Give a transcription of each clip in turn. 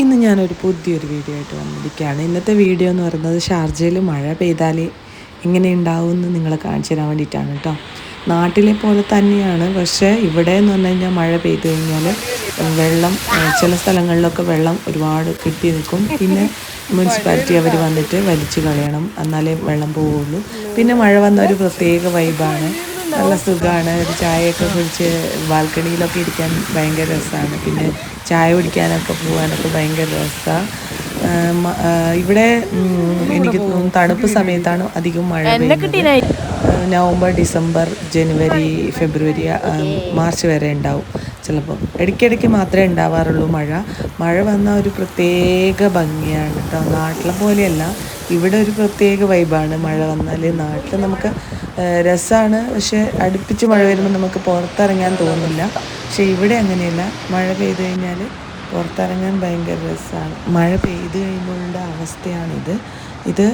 ഇന്ന് ഞാനൊരു പുതിയൊരു വീഡിയോ ആയിട്ട് വന്നിരിക്കുകയാണ്. ഇന്നത്തെ വീഡിയോ എന്ന് പറയുന്നത് ഷാർജയിൽ മഴ പെയ്താൽ എങ്ങനെ ഉണ്ടാവും എന്ന് നിങ്ങളെ കാണിച്ചു തരാൻ വേണ്ടിയിട്ടാണ് കേട്ടോ. നാട്ടിലെ പോലെ തന്നെയാണ്. പക്ഷേ ഇവിടെ എന്ന് പറഞ്ഞു കഴിഞ്ഞാൽ മഴ പെയ്തു കഴിഞ്ഞാൽ വെള്ളം ചില സ്ഥലങ്ങളിലൊക്കെ വെള്ളം ഒരുപാട് കെട്ടി നിൽക്കും. പിന്നെ മുനിസിപ്പാലിറ്റി അവർ വന്നിട്ട് വലിച്ചു കളയണം. എന്നാലേ വെള്ളം പോവുള്ളൂ. പിന്നെ മഴ വന്ന ഒരു പ്രത്യേക വൈബാണ് നല്ല സുഖമാണ് ഒരു ചായയൊക്കെ കുടിച്ച് ബാൽക്കണിയിലൊക്കെ ഇരിക്കാൻ ഭയങ്കര രസമാണ് പിന്നെ ചായ കുടിക്കാനൊക്കെ പോകാനൊക്കെ ഭയങ്കര രസമാണ് ഇവിടെ എനിക്ക് തോന്നുന്നു തണുപ്പ് സമയത്താണ് അധികം മഴ പെയ്യുന്നത്. November December January February March വരെ ഉണ്ടാവും. ചിലപ്പോൾ ഇടയ്ക്കിടയ്ക്ക് മാത്രമേ ഉണ്ടാവാറുള്ളൂ മഴ. മഴ വന്ന ഒരു പ്രത്യേക ഭംഗിയാണ് കേട്ടോ. നാട്ടിലെ പോലെയല്ല. ഇവിടെ ഒരു പ്രത്യേക വൈബാണ് മഴ വന്നാൽ നാട്ടിൽ നമുക്ക് രസമാണ് പക്ഷേ അടുപ്പിച്ച് മഴ വരുമ്പോൾ നമുക്ക് പുറത്തിറങ്ങാൻ തോന്നില്ല പക്ഷേ ഇവിടെ അങ്ങനെയല്ല. മഴ പെയ്തു കഴിഞ്ഞാൽ പുറത്തിറങ്ങാൻ ഭയങ്കര രസമാണ് മഴ പെയ്തു കഴിയുമ്പോഴുള്ള അവസ്ഥയാണിത്. ഇത്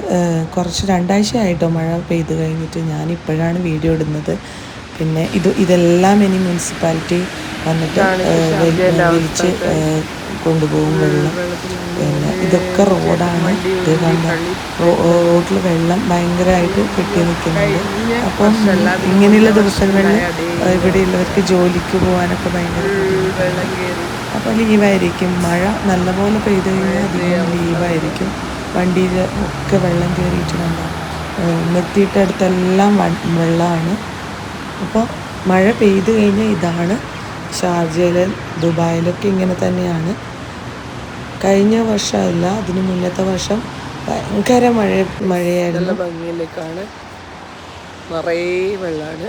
കുറച്ച് രണ്ടാഴ്ച ആയിട്ടോ മഴ പെയ്തു കഴിഞ്ഞിട്ട് ഞാനിപ്പോഴാണ് വീഡിയോ ഇടുന്നത്. പിന്നെ ഇത് ഇതെല്ലാം ഇനി മുനിസിപ്പാലിറ്റി വന്നിട്ട് വിളിച്ച് കൊണ്ടുപോകും വെള്ളം. പിന്നെ ഇതൊക്കെ റോഡാണ്. ഇത് കണ്ട റോഡിൽ വെള്ളം ഭയങ്കരമായിട്ട് കെട്ടി നിൽക്കുന്നുണ്ട്. അപ്പം ഇങ്ങനെയുള്ള ദിവസങ്ങളിൽ ഇവിടെയുള്ളവർക്ക് ജോലിക്ക് പോകാനൊക്കെ ഭയങ്കര അപ്പോൾ ലീവായിരിക്കും. മഴ നല്ലപോലെ പെയ്തു കഴിഞ്ഞാൽ അധികം ലീവായിരിക്കും. വണ്ടിയിൽ ഒക്കെ വെള്ളം കയറിയിട്ടുണ്ടാകും നിർത്തിയിട്ടടുത്തെല്ലാം വെള്ളമാണ് അപ്പോൾ മഴ പെയ്തു കഴിഞ്ഞാൽ ഇതാണ് ഷാർജയിൽ ദുബായിലൊക്കെ ഇങ്ങനെ തന്നെയാണ്. കഴിഞ്ഞ വർഷമല്ല അതിന് മുന്നത്തെ വർഷം ഭയങ്കര മഴ മഴയായിരുന്നു. ഭംഗിയിലേക്കാണ്. നിറയെ വെള്ളമാണ്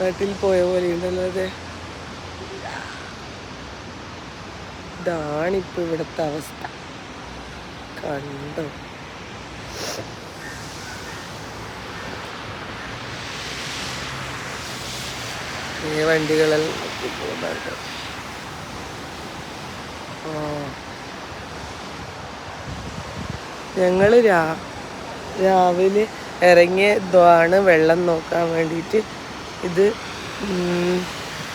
നാട്ടിൽ പോയ പോലെ ഉണ്ടല്ലോ അതെ ഇതാണിപ്പോൾ ഇവിടുത്തെ അവസ്ഥ. കണ്ടോ? ഈ വണ്ടികളെല്ലാം പോകുന്നുണ്ട് ഞങ്ങൾ രാ രാവിലെ ഇറങ്ങിയതാണ് വെള്ളം നോക്കാൻ വേണ്ടിയിട്ട്. ഇത്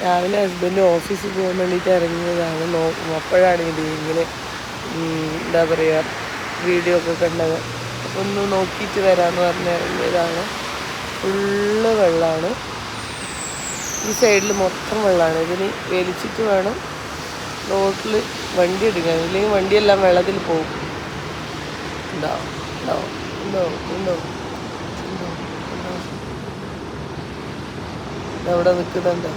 രാവിലെ ഹസ്ബൻഡ് ഓഫീസിൽ പോകാൻ വേണ്ടിയിട്ട് ഇറങ്ങിയതാണ് നോ അപ്പോഴാണ് ഇത് ഇങ്ങനെ എന്താ പറയുക വീഡിയോ ഒക്കെ കണ്ടത്. ഒന്ന് നോക്കിയിട്ട് വരാമെന്ന് പറഞ്ഞ് ഇറങ്ങിയതാണ്. ഫുള്ള് വെള്ളമാണ് ഈ സൈഡിൽ മൊത്തം വെള്ളമാണ്. ഇതിന് വേലിച്ചിട്ട് വേണം റോട്ടിൽ വണ്ടി എടുക്കാൻ. ഇല്ലെങ്കിൽ വണ്ടിയെല്ലാം വെള്ളത്തിൽ പോകും. ഉണ്ടാവും ഉണ്ടാവും ഉണ്ടാവും ഉണ്ടാവും ഉണ്ടാവും അവിടെ നിൽക്കുന്നുണ്ടോ?